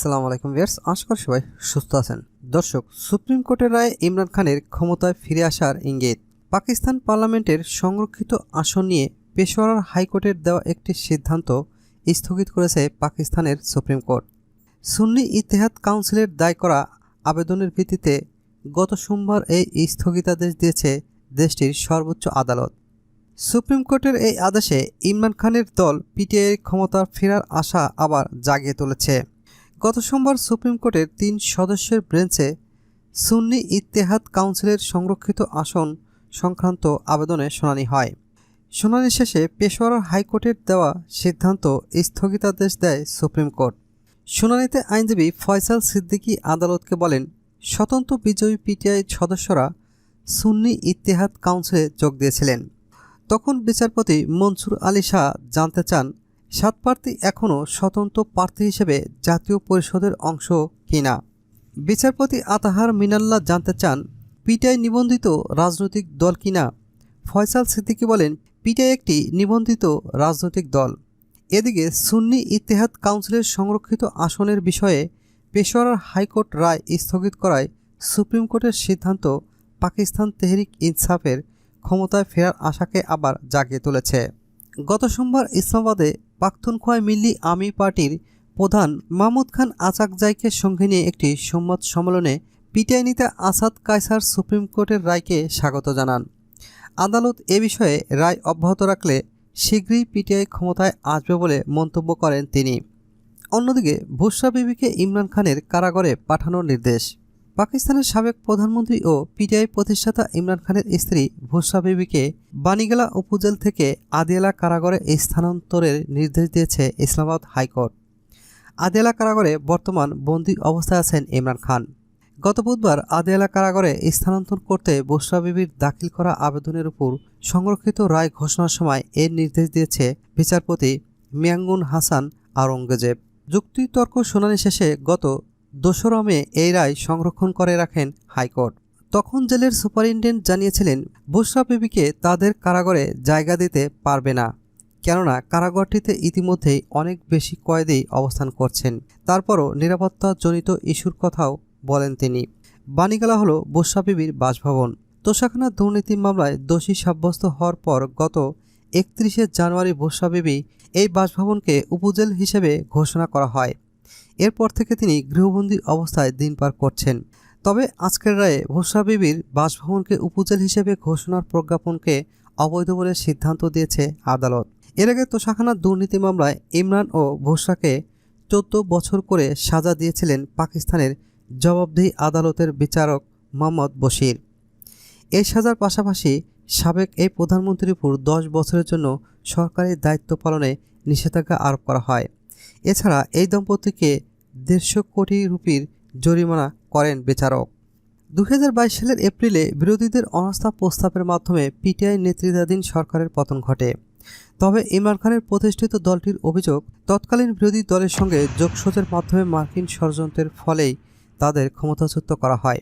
সালাম আলাইকুম ভিয়ার্স আশা করি সবাই সুস্থ আছেন। দর্শক, সুপ্রিম কোর্টের রায়ে ইমরান খানের ক্ষমতায় ফিরে আসার ইঙ্গিত। পাকিস্তান পার্লামেন্টের সংরক্ষিত আসন নিয়ে পেশোয়ার হাইকোর্টের দেওয়া একটি সিদ্ধান্ত স্থগিত করেছে পাকিস্তানের সুপ্রিম কোর্ট। সুন্নি ইতিহাদ কাউন্সিলের দায় করা আবেদনের ভিত্তিতে গত সোমবার এই স্থগিতাদেশ দিয়েছে দেশটির সর্বোচ্চ আদালত। সুপ্রিম কোর্টের এই আদেশে ইমরান খানের দল পিটিআই ক্ষমতা ফেরার আশা আবার জাগিয়ে তুলেছে। গত সোমবার সুপ্রিম কোর্টের তিন সদস্যের বেঞ্চে সুন্নি ইত্তেহাদ কাউন্সিলের সংরক্ষিত আসন সংক্রান্ত আবেদনে শুনানি হয়। শুনানি শেষে পেশোয়ার হাইকোর্টের দেওয়া সিদ্ধান্ত স্থগিতাদেশ দেয় সুপ্রিম কোর্ট। শুনানিতে আইনজীবী ফয়সাল সিদ্দিকী আদালতকে বলেন, স্বতন্ত্র বিজয়ী পিটিআই সদস্যরা সুন্নি ইত্তেহাদ কাউন্সিলে যোগ দিয়েছিলেন। তখন বিচারপতি মনসুর আলী শাহ জানতে চান সাত প্রার্থী এখনও স্বতন্ত্র প্রার্থী হিসেবে জাতীয় পরিষদের অংশ কিনা? বিচারপতি আতাহার মিনাল্লা জানতে চান পিটাই নিবন্ধিত রাজনৈতিক দল কিনা? ফয়সাল সিদ্দিকী বলেন পিটাই একটি নিবন্ধিত রাজনৈতিক দল। এদিকে সুন্নি ইতিহাদ কাউন্সিলের সংরক্ষিত আসনের বিষয়ে পেশোয়ার হাইকোর্ট রায় স্থগিত করায় সুপ্রিম কোর্টের সিদ্ধান্ত পাকিস্তান তেহরিক ইনসাফের ক্ষমতায় ফেরার আশাকে আবার জাগিয়ে তুলেছে। গত সোমবার ইসলামাবাদে পাখতুনখোয়া মিল্লি আমি পার্টির প্রধান মাহমুদ খান আচাকজাইকে সঙ্গে নিয়ে একটি সংবাদ সম্মেলনে পিটিআই নেতা আসাদ কায়সার সুপ্রিম কোর্টের রায়কে স্বাগত জানান। আদালত এ বিষয়ে রায় অব্যাহত রাখলে শীঘ্রই পিটিআই ক্ষমতায় আসবে বলে মন্তব্য করেন তিনি। অন্যদিকে ভুসরা বিবিকে ইমরান খানের কারাগারে পাঠানোর নির্দেশ। পাকিস্তানের সাবেক প্রধানমন্ত্রী ও পিটিআই প্রতিষ্ঠাতা ইমরান খানের স্ত্রী ভুসরা বিবিকে বানিগালা উপজেল থেকে আদিয়ালা কারাগারে স্থানান্তরের নির্দেশ দিয়েছে ইসলামাবাদ হাইকোর্ট। আদিয়ালা কারাগারে বর্তমান বন্দি অবস্থায় আছেন ইমরান খান। গত বুধবার আদিয়ালা কারাগারে স্থানান্তর করতে বুসরা বিবির দাখিল করা আবেদনের উপর সংরক্ষিত রায় ঘোষণার সময় এর নির্দেশ দিয়েছে বিচারপতি মিয়াঙ্গুন হাসান আওরঙ্গজেব। যুক্তিতর্ক শুনানি শেষে গত দোসরা মে এই রায় সংরক্ষণ করে রাখেন হাইকোর্ট। তখন জেলের সুপারিনটেন্ডেন্ট জানিয়েছিলেন, বুসরা বিবিকে তাদের কারাগারে জায়গা দিতে পারবে না, কেননা কারাগারটিতে ইতিমধ্যেই অনেক বেশি কয়েদি অবস্থান করছেন। তারপরও নিরাপত্তাজনিত ইস্যুর কথাও বলেন তিনি। বানিগালা হল বুসরা বিবির বাসভবন। তোষাখানা দুর্নীতি মামলায় দোষী সাব্যস্ত হওয়ার পর গত একত্রিশে জানুয়ারি বুসরা বিবি এই বাসভবনকে উপজেল হিসেবে ঘোষণা করা হয়। এরপর থেকে তিনি গৃহবন্দী অবস্থায় দিন পার করছেন। তবে আজকের রায়ে ভোসরা বিবির বাসভবনকে উপজেল হিসেবে ঘোষণার প্রজ্ঞাপনকে অবৈধ বলে সিদ্ধান্ত দিয়েছে আদালত। এর আগে তোষাখানা দুর্নীতি মামলায় ইমরান ও ভোসরাকে চোদ্দ বছর করে সাজা দিয়েছিলেন পাকিস্তানের জবাবদিহি আদালতের বিচারক মোহাম্মদ বশির। এই সাজার পাশাপাশি সাবেক এই প্রধানমন্ত্রীর উপর দশ বছরের জন্য সরকারি দায়িত্ব পালনে নিষেধাজ্ঞা আরোপ করা হয়। এছাড়া এই দম্পতিকে দেড়শো কোটি রুপির জরিমানা করেন বিচারক। দুহাজার বাইশ সালের এপ্রিলে বিরোধীদের অনাস্থা প্রস্তাবের মাধ্যমে পিটিআই নেতৃত্বাধীন সরকারের পতন ঘটে। তবে ইমরান খানের প্রতিষ্ঠিত দলটির অভিযোগ, তৎকালীন বিরোধী দলের সঙ্গে যোগসূচের মাধ্যমে মার্কিন ষড়যন্ত্রের ফলেই তাদের ক্ষমতাচ্যুত করা হয়।